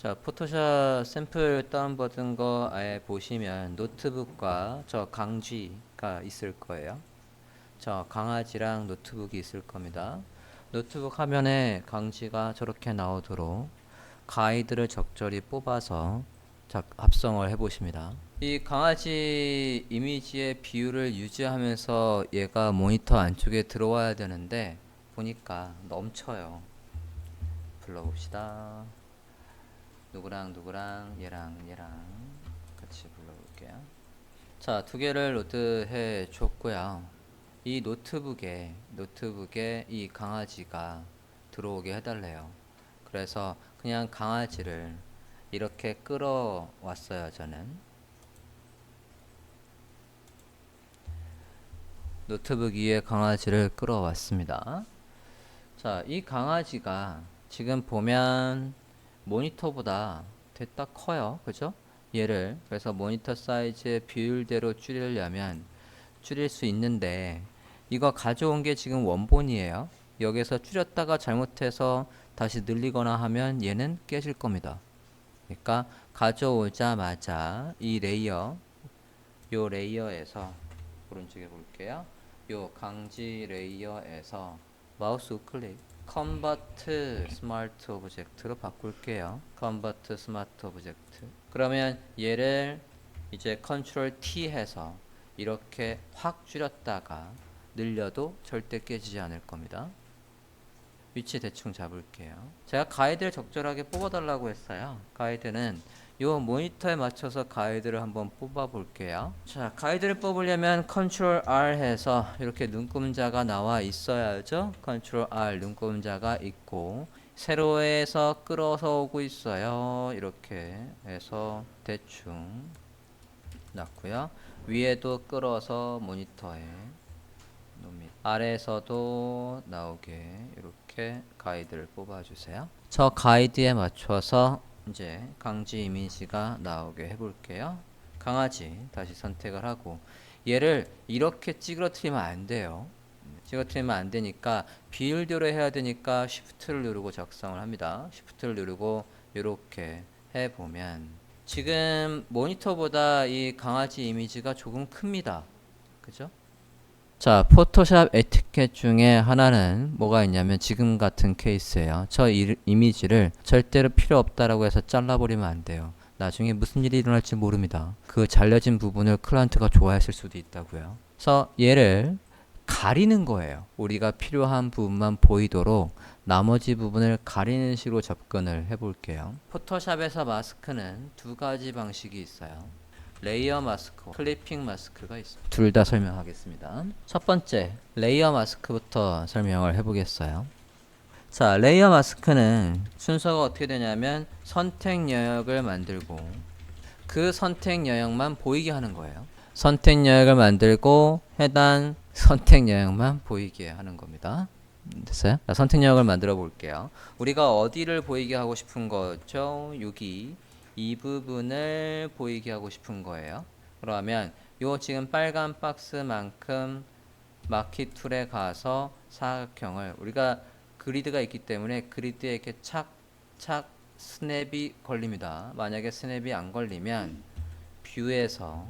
자, 포토샵 샘플 다운받은 거 아예 보시면 노트북과 저 강쥐가 있을 거예요. 저 강아지랑 노트북이 있을 겁니다. 노트북 화면에 강쥐가 저렇게 나오도록 가이드를 적절히 뽑아서 자, 합성을 해 보십니다. 이 강아지 이미지의 비율을 유지하면서 얘가 모니터 안쪽에 들어와야 되는데 보니까 넘쳐요. 불러봅시다. 누구랑 누구랑 얘랑 얘랑 같이 불러볼게요. 자, 두 개를 로드해 줬고요. 이 노트북에 노트북에 이 강아지가 들어오게 해달래요. 그래서 그냥 강아지를 이렇게 끌어왔어요, 저는. 노트북 위에 강아지를 끌어왔습니다. 자, 이 강아지가 지금 보면 모니터보다 됐다 커요. 그죠? 얘를 그래서 모니터 사이즈의 비율대로 줄이려면 줄일 수 있는데 이거 가져온 게 지금 원본이에요. 여기서 줄였다가 잘못해서 다시 늘리거나 하면 얘는 깨질 겁니다. 그러니까 가져오자마자 이 레이어 요 레이어에서 오른쪽에 볼게요. 요 강지 레이어에서 마우스 우클릭 컨버트 스마트 오브젝트로 바꿀게요. 컨버트 스마트 오브젝트. 그러면 얘를 이제 컨트롤 T 해서 이렇게 확 줄였다가 늘려도 절대 깨지지 않을 겁니다. 위치 대충 잡을게요. 제가 가이드를 적절하게 뽑아달라고 했어요. 가이드는 요 모니터에 맞춰서 가이드를 한번 뽑아 볼게요. 자, 가이드를 뽑으려면 컨트롤 R 해서 이렇게 눈금자가 나와 있어야죠. 컨트롤 R 눈금자가 있고 세로에서 끌어서 오고 있어요. 이렇게 해서 대충 놨고요. 위에도 끌어서 모니터에 놓습니다. 아래에서도 나오게 이렇게 가이드를 뽑아주세요. 저 가이드에 맞춰서 이제 강지 이미지가 나오게 해볼게요. 강아지 다시 선택을 하고 얘를 이렇게 찌그러뜨리면 안 돼요. 찌그러뜨리면 안 되니까 비율대로 해야 되니까 Shift를 누르고 작성을 합니다. Shift를 누르고 이렇게 해보면 지금 모니터보다 이 강아지 이미지가 조금 큽니다. 그죠? 자, 포토샵 에티켓 중에 하나는 뭐가 있냐면 지금 같은 케이스예요. 저 이, 이미지를 절대로 필요 없다라고 해서 잘라버리면 안 돼요. 나중에 무슨 일이 일어날지 모릅니다. 그 잘려진 부분을 클라이언트가 좋아했을 수도 있다고요. 그래서 얘를 가리는 거예요. 우리가 필요한 부분만 보이도록 나머지 부분을 가리는 식으로 접근을 해볼게요. 포토샵에서 마스크는 두 가지 방식이 있어요. 레이어 마스크, 클리핑 마스크가 있어요. 둘다 설명하겠습니다. 첫 번째, 레이어 마스크부터 설명을 해보겠어요. 자, 레이어 마스크는 순서가 어떻게 되냐면 선택 영역을 만들고 그 선택 영역만 보이게 하는 거예요. 선택 영역을 만들고 해당 선택 영역만 보이게 하는 겁니다. 됐어요? 자, 선택 영역을 만들어 볼게요. 우리가 어디를 보이게 하고 싶은 거죠? 여기 이 부분을 보이게 하고 싶은 거예요. 그러면 요 지금 빨간 박스만큼 마키 툴에 가서 사각형을 우리가 그리드가 있기 때문에 그리드에 이렇게 착착 스냅이 걸립니다. 만약에 스냅이 안 걸리면 뷰에서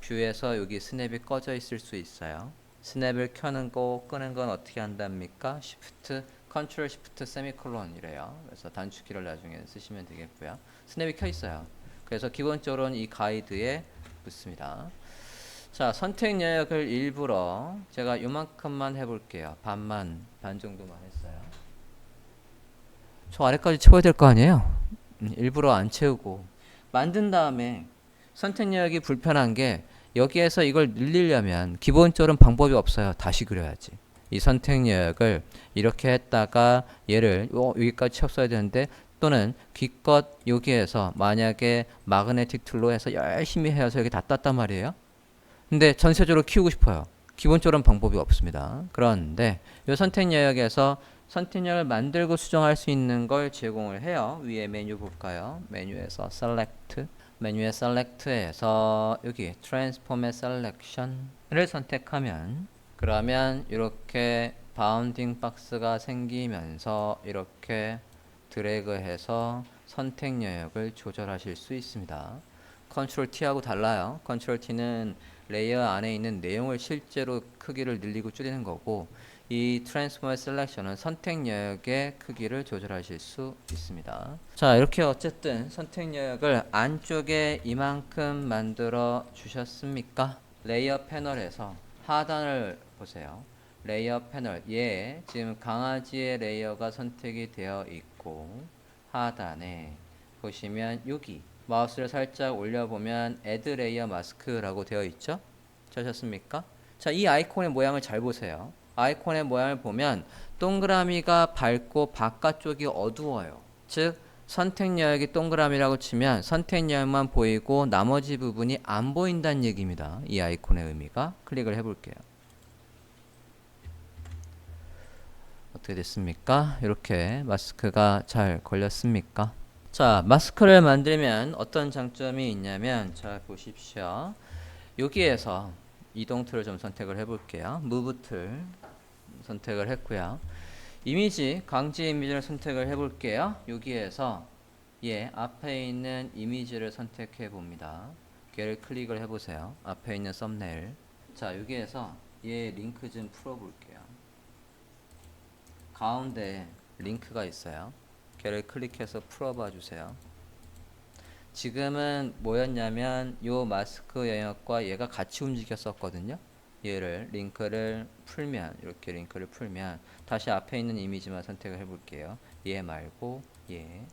뷰에서 여기 스냅이 꺼져 있을 수 있어요. 스냅을 켜는 거 끄는 건 어떻게 한답니까? Shift, Control Shift 세미콜론 이래요. 그래서 단축키를 나중에 쓰시면 되겠고요. 스냅이 켜 있어요. 그래서 기본적으로는 이 가이드에 붙습니다. 자, 선택 영역을 일부러 제가 요만큼만 해볼게요. 반만, 반 정도만 했어요. 저 아래까지 채워야 될 거 아니에요? 음, 일부러 안 채우고 만든 다음에 선택 영역이 불편한 게 여기에서 이걸 늘리려면 기본적으로 방법이 없어요. 다시 그려야지. 이 선택 영역을 이렇게 했다가 얘를 요- 여기까지 채웠어야 되는데 또는 기껏 여기에서 만약에 마그네틱 툴로 해서 열심히 해서 여기 다 땄단 말이에요. 근데 전체적으로 키우고 싶어요. 기본적으로 방법이 없습니다. 그런데 이 선택 영역에서 선택 영역을 만들고 수정할 수 있는 걸 제공을 해요. 위에 메뉴 볼까요? 메뉴에서 Select, 메뉴의 Select에서 여기 Transform의 Selection을 선택하면 그러면 이렇게 바운딩 박스가 생기면서 이렇게 드래그해서 선택 영역을 조절하실 수 있습니다. 컨트롤 T하고 달라요. 컨트롤 T는 레이어 안에 있는 내용을 실제로 크기를 늘리고 줄이는 거고 이 트랜스포머 셀렉션은 선택 영역의 크기를 조절하실 수 있습니다. 자, 이렇게 어쨌든 선택 영역을 안쪽에 이만큼 만들어 주셨습니까? 레이어 패널에서 하단을 보세요. 레이어 패널. 예, 지금 강아지의 레이어가 선택이 되어 있고 하단에 보시면 여기 마우스를 살짝 올려보면 Add Layer Mask라고 되어 있죠? 찾으셨습니까? 자, 이 아이콘의 모양을 잘 보세요. 아이콘의 모양을 보면 동그라미가 밝고 바깥쪽이 어두워요. 즉 선택 영역이 동그라미라고 치면 선택 영역만 보이고 나머지 부분이 안 보인다는 얘기입니다. 이 아이콘의 의미가 클릭을 해볼게요. 어떻게 됐습니까? 이렇게 마스크가 잘 걸렸습니까? 자, 마스크를 만들면 어떤 장점이 있냐면 자, 보십시오. 여기에서 이동 툴을 좀 선택을 해 볼게요. 무브 툴 선택을 했고요. 이미지, 강지 이미지를 선택을 해 볼게요. 여기에서 예, 앞에 있는 이미지를 선택해 봅니다. 걔를 클릭을 해 보세요. 앞에 있는 썸네일. 자, 여기에서 얘 링크 좀 풀어 볼게요. 가운데 링크가 있어요. 걔를 클릭해서 풀어봐 주세요. 지금은 뭐였냐면 요 마스크 영역과 얘가 같이 움직였었거든요. 얘를 링크를 풀면 이렇게 링크를 풀면 다시 앞에 있는 이미지만 선택을 해볼게요. 얘 말고 얘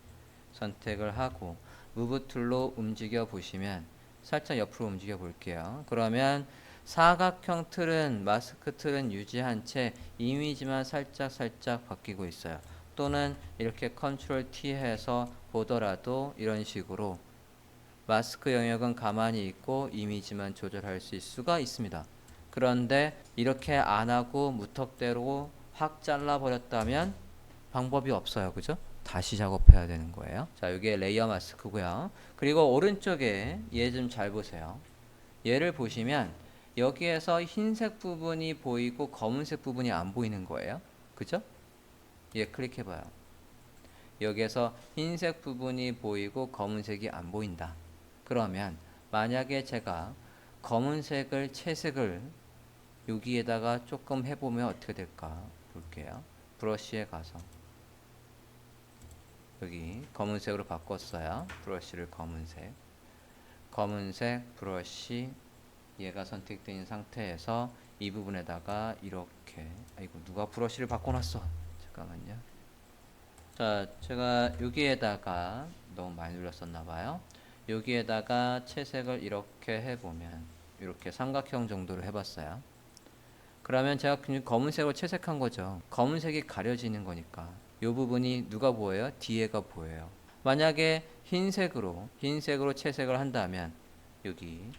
선택을 하고 무브 툴로 움직여 보시면 살짝 옆으로 움직여 볼게요. 그러면 사각형 틀은 마스크 틀은 유지한 채 이미지만 살짝 살짝 바뀌고 있어요. 또는 이렇게 컨트롤 T 해서 보더라도 이런 식으로 마스크 영역은 가만히 있고 이미지만 조절할 수 수가 있습니다. 그런데 이렇게 안 하고 무턱대로 확 잘라 버렸다면 방법이 없어요. 그죠? 다시 작업해야 되는 거예요. 자, 이게 레이어 마스크고요. 그리고 오른쪽에 얘 좀 잘 보세요. 얘를 보시면 여기에서 흰색 부분이 보이고 검은색 부분이 안 보이는 거예요. 그죠? 얘 클릭해 봐요. 여기에서 흰색 부분이 보이고 검은색이 안 보인다. 그러면 만약에 제가 검은색을 채색을 여기에다가 조금 해보면 어떻게 될까 볼게요. 브러쉬에 가서 여기 검은색으로 바꿨어요. 브러쉬를 검은색. 검은색 브러쉬 얘가 선택된 상태에서 이 부분에다가 이렇게 아이고 누가 브러쉬를 바꿔놨어? 잠깐만요. 자 제가 여기에다가 너무 많이 눌렀었나 봐요. 여기에다가 채색을 이렇게 해보면 이렇게 삼각형 정도로 해봤어요. 그러면 제가 그냥 검은색으로 채색한 거죠. 검은색이 가려지는 거니까 이 부분이 누가 보여요? 뒤에가 보여요. 만약에 흰색으로 흰색으로 채색을 한다면 여기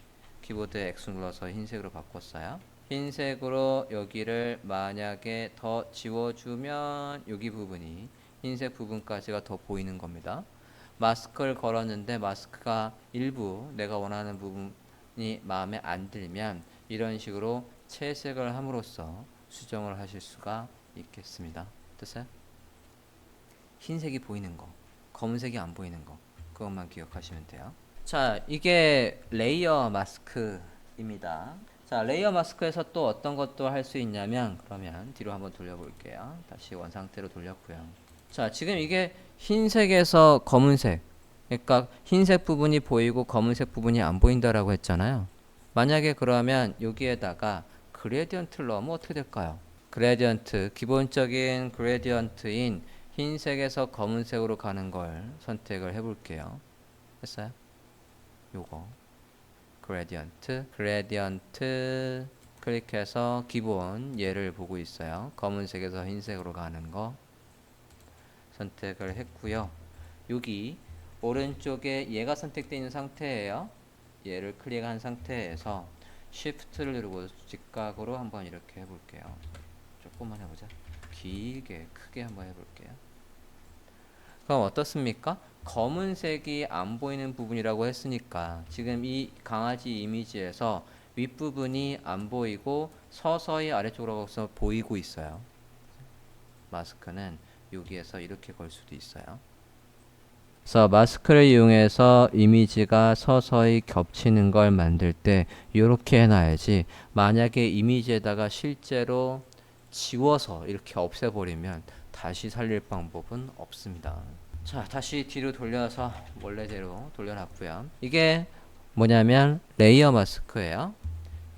키보드에 X 눌러서 흰색으로 바꿨어요. 흰색으로 여기를 만약에 더 지워주면 여기 부분이 흰색 부분까지가 더 보이는 겁니다. 마스크를 걸었는데 마스크가 일부 내가 원하는 부분이 마음에 안 들면 이런 식으로 채색을 함으로써 수정을 하실 수가 있겠습니다. 됐어요? 흰색이 보이는 거, 검은색이 안 보이는 거, 그것만 기억하시면 돼요. 자, 이게 레이어 마스크입니다. 자, 레이어 마스크에서 또 어떤 것도 할 수 있냐면 그러면 뒤로 한번 돌려볼게요. 다시 원 상태로 돌렸고요. 자, 지금 이게 흰색에서 검은색 그러니까 흰색 부분이 보이고 검은색 부분이 안 보인다라고 했잖아요. 만약에 그러면 여기에다가 그레디언트를 넣으면 어떻게 될까요? 그레디언트 기본적인 그레디언트인 흰색에서 검은색으로 가는 걸 선택을 해볼게요. 했어요? 요거. 그레디언트 그레디언트 클릭해서 기본 얘를 보고 있어요. 검은색에서 흰색으로 가는 거. 선택을 했고요. 여기 오른쪽에 얘가 선택되어 있는 상태예요. 얘를 클릭한 상태에서 Shift를 누르고 직각으로 한번 이렇게 해볼게요. 조금만 해보자. 길게 크게 한번 해볼게요 그럼 어떻습니까? 검은색이 안 보이는 부분이라고 했으니까 지금 이 강아지 이미지에서 윗부분이 안 보이고 서서히 아래쪽으로 가서 보이고 있어요. 마스크는 여기에서 이렇게 걸 수도 있어요. 그래서 마스크를 이용해서 이미지가 서서히 겹치는 걸 만들 때 이렇게 해놔야지 만약에 이미지에다가 실제로 지워서 이렇게 없애버리면 다시 살릴 방법은 없습니다. 자 다시 뒤로 돌려서 원래대로 돌려놨고요. 이게 뭐냐면 레이어 마스크예요.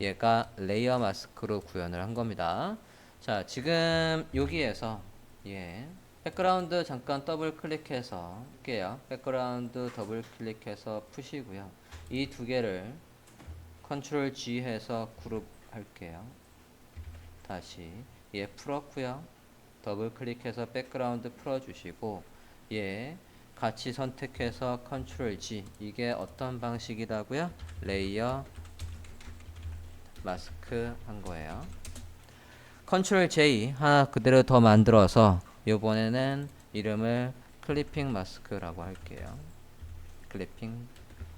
얘가 레이어 마스크로 구현을 한 겁니다. 자 지금 여기에서 예 백그라운드 잠깐 더블 클릭해서 할게요. 백그라운드 더블 클릭해서 푸시고요. 이 두 개를 컨트롤 G 해서 그룹 할게요. 다시 얘 풀었고요. 더블 클릭해서 백그라운드 풀어주시고 얘 같이 선택해서 컨트롤 G 이게 어떤 방식이라고요? 레이어 마스크 한 거예요. 컨트롤 J 하나 그대로 더 만들어서 이번에는 이름을 클리핑 마스크라고 할게요. 클리핑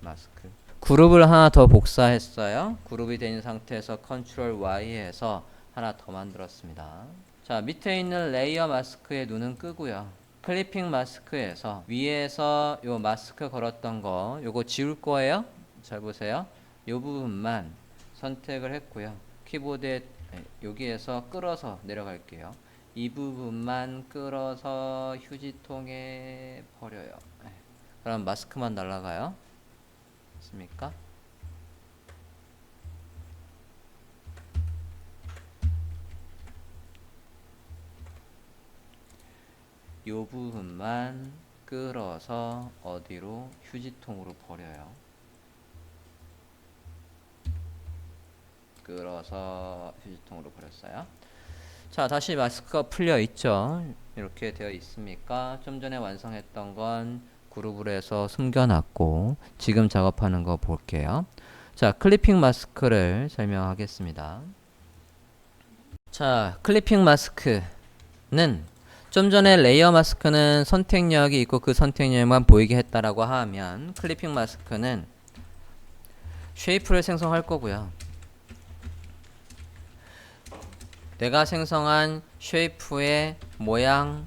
마스크. 그룹을 하나 더 복사했어요. 그룹이 된 상태에서 컨트롤 Y 해서 하나 더 만들었습니다. 자, 밑에 있는 레이어 마스크의 눈은 끄고요. 클리핑 마스크에서 위에서 요 마스크 걸었던 거 요거 지울 거예요. 잘 보세요. 요 부분만 선택을 했고요. 키보드에 네, 여기에서 끌어서 내려갈게요. 이 부분만 끌어서 휴지통에 버려요. 네. 그럼 마스크만 날라가요. 맞습니까? 요 부분만 끌어서 어디로 휴지통으로 버려요. 끌어서 휴지통으로 버렸어요. 자, 다시 마스크가 풀려 있죠. 이렇게 되어 있습니까? 좀 전에 완성했던 건 그룹으로 해서 숨겨놨고 지금 작업하는 거 볼게요. 자, 클리핑 마스크를 설명하겠습니다. 자, 클리핑 마스크는 좀 전에 레이어 마스크는 선택력이 있고 그 선택력만 보이게 했다라고 하면 클리핑 마스크는 쉐이프를 생성할 거고요. 내가 생성한 쉐이프의 모양대로만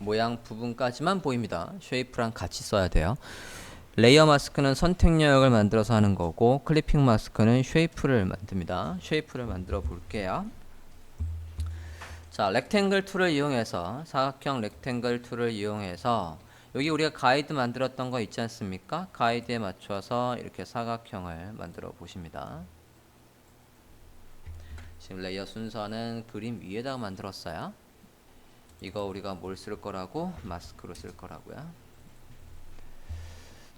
모양 부분까지만 보입니다. 쉐이프랑 같이 써야 돼요. 레이어 마스크는 선택력을 만들어서 하는 거고 클리핑 마스크는 쉐이프를 만듭니다. 쉐이프를 만들어 볼게요. 자, 렉탱글 툴을 이용해서 사각형 렉탱글 툴을 이용해서 여기 우리가 가이드 만들었던 거 있지 않습니까? 가이드에 맞춰서 이렇게 사각형을 만들어 보십니다. 지금 레이어 순서는 그림 위에다가 만들었어요. 이거 우리가 뭘 쓸 거라고? 마스크로 쓸 거라고요.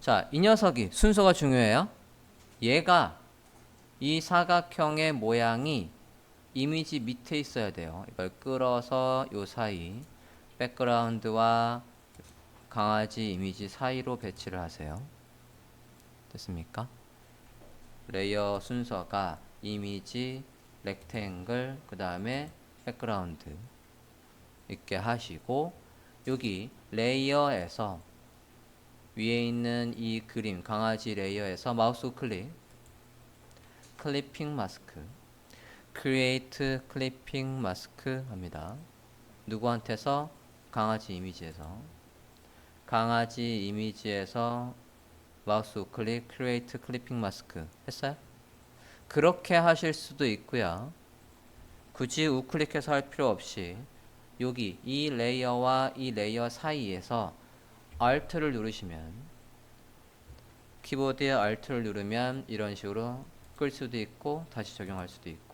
자, 이 녀석이 순서가 중요해요. 얘가 이 사각형의 모양이 이미지 밑에 있어야 돼요. 이걸 끌어서 요 사이 백그라운드와 강아지 이미지 사이로 배치를 하세요. 됐습니까? 레이어 순서가 이미지, 렉탱글, 그 다음에 백그라운드 있게 하시고 여기 레이어에서 위에 있는 이 그림 강아지 레이어에서 마우스 클릭 클리핑 마스크 create clipping mask 합니다. 누구한테서? 강아지 이미지에서. 강아지 이미지에서 마우스 우클릭 create clipping mask 했어요? 그렇게 하실 수도 있고요. 굳이 우클릭해서 할 필요 없이 여기 이 레이어와 이 레이어 사이에서 Alt를 누르시면 키보드에 Alt를 누르면 이런 식으로 끌 수도 있고 다시 적용할 수도 있고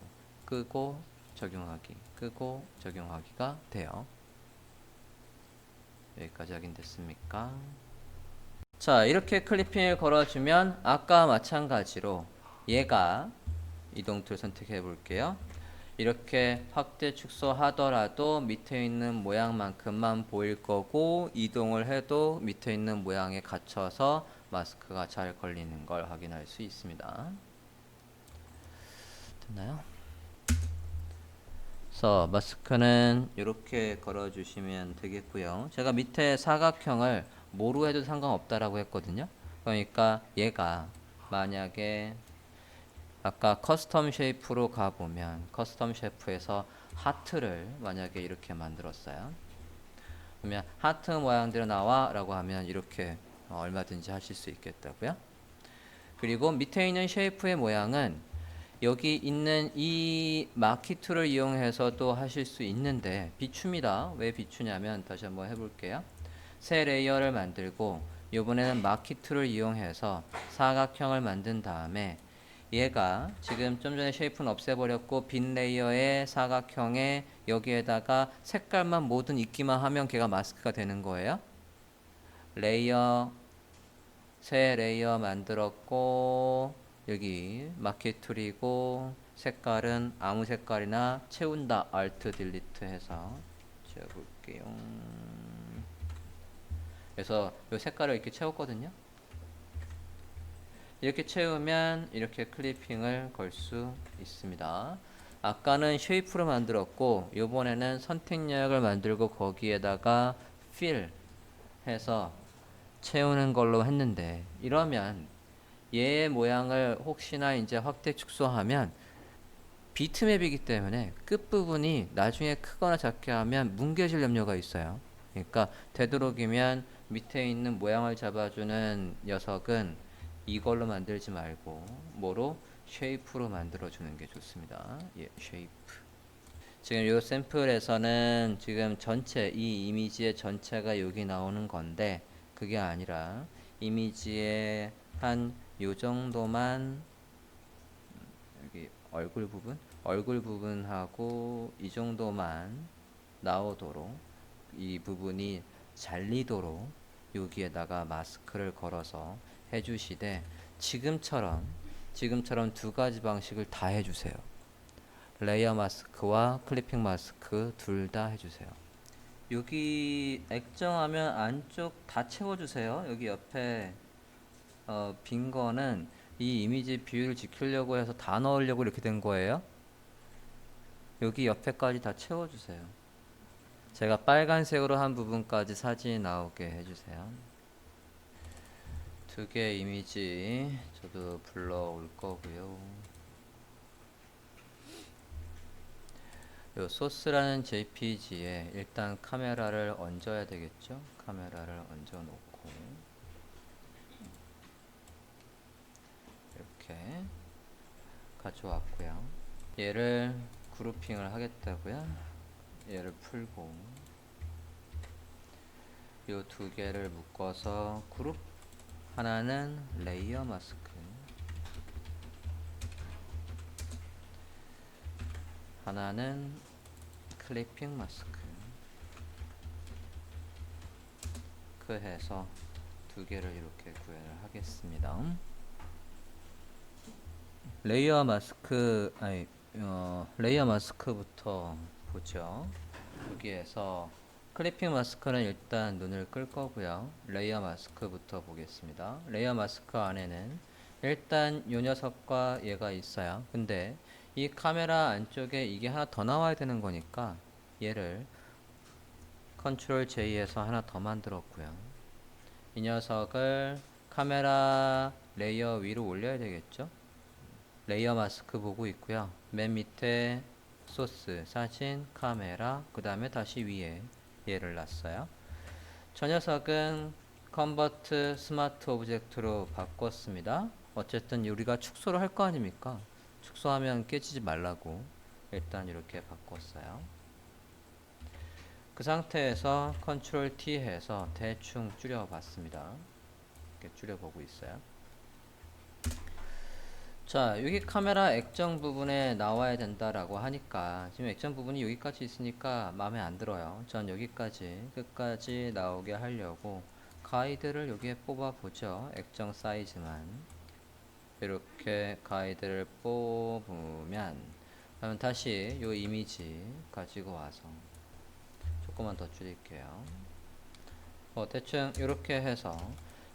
끄고 적용하기 끄고 적용하기가 돼요. 여기까지 확인됐습니까? 자 이렇게 클리핑을 걸어주면 아까 마찬가지로 얘가 이동 툴 선택해 볼게요. 이렇게 확대 축소 하더라도 밑에 있는 모양만큼만 보일 거고 이동을 해도 밑에 있는 모양에 갇혀서 마스크가 잘 걸리는 걸 확인할 수 있습니다. 됐나요? 그래서 마스크는 이렇게 걸어주시면 되겠고요. 제가 밑에 사각형을 뭐로 해도 상관없다라고 했거든요. 그러니까 얘가 만약에 아까 커스텀 쉐이프로 가보면 커스텀 쉐이프에서 하트를 만약에 이렇게 만들었어요. 그러면 하트 모양대로 나와 라고 하면 이렇게 어, 얼마든지 하실 수 있겠다고요. 그리고 밑에 있는 쉐이프의 모양은 여기 있는 이 마키 툴을 이용해서도 하실 수 있는데 비춥니다. 왜 비추냐면 다시 한번 해볼게요. 새 레이어를 만들고 이번에는 마키 툴을 이용해서 사각형을 만든 다음에 얘가 지금 좀 전에 쉐이프는 없애버렸고 빈 레이어의 사각형에 여기에다가 색깔만 모든 있기만 하면 걔가 마스크가 되는 거예요. 레이어 새 레이어 만들었고 여기 마켓 툴이고 색깔은 아무 색깔이나 채운다 알트 딜리트 해서 지워볼게요. 그래서 이 색깔을 이렇게 채웠거든요. 이렇게 채우면 이렇게 클리핑을 걸 수 있습니다. 아까는 쉐이프로 만들었고 이번에는 선택력을 만들고 거기에다가 fill 해서 채우는 걸로 했는데 이러면 얘의 모양을 혹시나 이제 확대 축소하면 비트맵이기 때문에 끝부분이 나중에 크거나 작게 하면 뭉개질 염려가 있어요. 그러니까 되도록이면 밑에 있는 모양을 잡아주는 녀석은 이걸로 만들지 말고 뭐로 쉐이프로 만들어 주는 게 좋습니다. 예, 쉐이프. 지금 요 샘플에서는 지금 전체 이 이미지의 전체가 여기 나오는 건데 그게 아니라 이미지의 한 요 정도만 여기 얼굴 부분 얼굴 부분하고 이 정도만 나오도록 이 부분이 잘리도록 여기에다가 마스크를 걸어서 해주시되 지금처럼 지금처럼 두 가지 방식을 다 해주세요. 레이어 마스크와 클리핑 마스크 둘 다 해주세요. 여기 액정하면 안쪽 다 채워주세요. 여기 옆에 어, 빈 거는 이 이미지 비율을 지키려고 해서 다 넣으려고 이렇게 된 거예요. 여기 옆에까지 다 채워주세요. 제가 빨간색으로 한 부분까지 사진이 나오게 해주세요. 두개 이미지 저도 불러올 거고요. 요 소스라는 JPG에 일단 카메라를 얹어야 되겠죠? 카메라를 얹어 놓고 이렇게 가져왔고요. 얘를 그룹핑을 하겠다고요. 얘를 풀고 요두 개를 묶어서 그룹 하나는 레이어 마스크 하나는 클리핑 마스크 그 해서 두 개를 이렇게 구현을 하겠습니다. 레이어 마스크 아니 어, 레이어 마스크부터 보죠. 여기에서 클리핑 마스크는 일단 눈을 끌 거고요. 레이어 마스크부터 보겠습니다. 레이어 마스크 안에는 일단 요 녀석과 얘가 있어요. 근데 이 카메라 안쪽에 이게 하나 더 나와야 되는 거니까 얘를 컨트롤 J에서 하나 더 만들었고요. 이 녀석을 카메라 레이어 위로 올려야 되겠죠? 레이어 마스크 보고 있고요. 맨 밑에 소스, 사진, 카메라, 그 다음에 다시 위에 얘를 놨어요. 저 녀석은 컨버트 스마트 오브젝트로 바꿨습니다. 어쨌든 우리가 축소를 할 거 아닙니까? 축소하면 깨지지 말라고 일단 이렇게 바꿨어요. 그 상태에서 컨트롤 T 해서 대충 줄여봤습니다. 이렇게 줄여보고 있어요. 자, 여기 카메라 액정 부분에 나와야 된다라고 하니까 지금 액정 부분이 여기까지 있으니까 마음에 안 들어요. 전 여기까지 끝까지 나오게 하려고 가이드를 여기에 뽑아 보죠. 액정 사이즈만 이렇게 가이드를 뽑으면 그러면 다시 요 이미지 가지고 와서 조금만 더 줄일게요. 어, 대충 이렇게 해서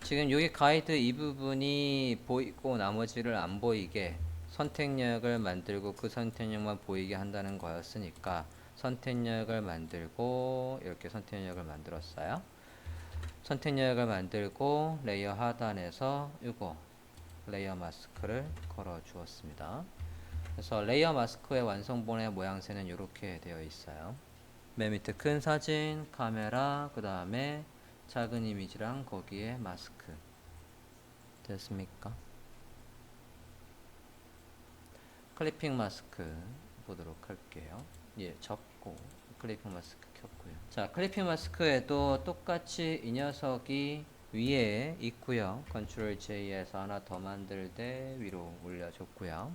지금 여기 가이드 이 부분이 보이고 나머지를 안 보이게 선택력을 만들고 그 선택력만 보이게 한다는 거였으니까 선택력을 만들고 이렇게 선택력을 만들었어요. 선택력을 만들고 레이어 하단에서 이거 레이어 마스크를 걸어 주었습니다. 그래서 레이어 마스크의 완성본의 모양새는 이렇게 되어 있어요. 맨 밑에 큰 사진, 카메라, 그 다음에 작은 이미지랑 거기에 마스크. 됐습니까? 클리핑 마스크 보도록 할게요. 예, 접고 클리핑 마스크 켰고요. 자, 클리핑 마스크에도 똑같이 이 녀석이 위에 있고요. 컨트롤 J에서 하나 더 만들 때 위로 올려줬고요.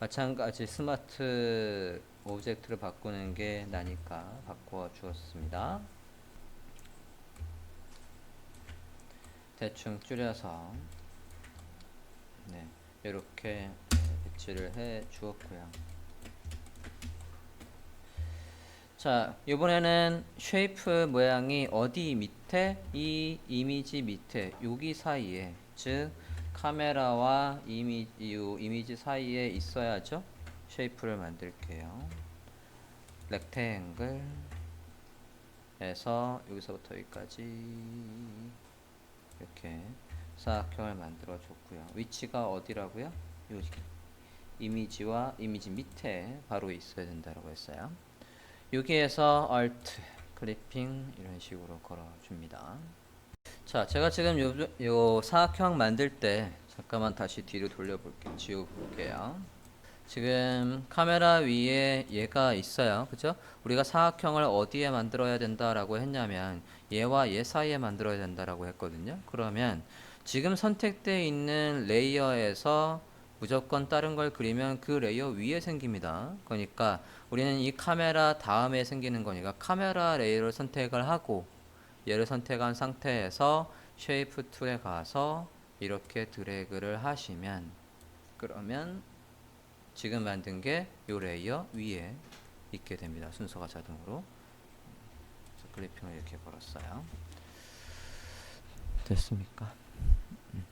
마찬가지 스마트 오브젝트를 바꾸는 게 나니까 바꿔 주었습니다. 대충 줄여서 네, 이렇게 배치를 해 주었고요. 자, 이번에는 쉐이프 모양이 어디 밑에 이 이미지 밑에 여기 사이에 즉 카메라와 이미 이 이미지 사이에 있어야죠. 쉐이프를 만들게요. 렉탱글에서 여기서부터 여기까지 이렇게 사각형을 만들어 줬고요. 위치가 어디라고요? 여기 이미지와 이미지 밑에 바로 있어야 된다고 했어요. 여기에서 Alt 클리핑 이런 식으로 걸어 줍니다. 자, 제가 지금 요, 요 사각형 만들 때 잠깐만 다시 뒤로 돌려볼게요. 지워볼게요. 지금 카메라 위에 얘가 있어요. 그죠? 우리가 사각형을 어디에 만들어야 된다라고 했냐면 얘와 얘 사이에 만들어야 된다라고 했거든요. 그러면 지금 선택되어 있는 레이어에서 무조건 다른 걸 그리면 그 레이어 위에 생깁니다. 그러니까 우리는 이 카메라 다음에 생기는 거니까 카메라 레이어를 선택을 하고 얘를 선택한 상태에서 쉐이프 툴에 가서 이렇게 드래그를 하시면 그러면 지금 만든 게 요 레이어 위에 있게 됩니다. 순서가 자동으로. 그래핑을 이렇게 걸었어요. 됐습니까? 음.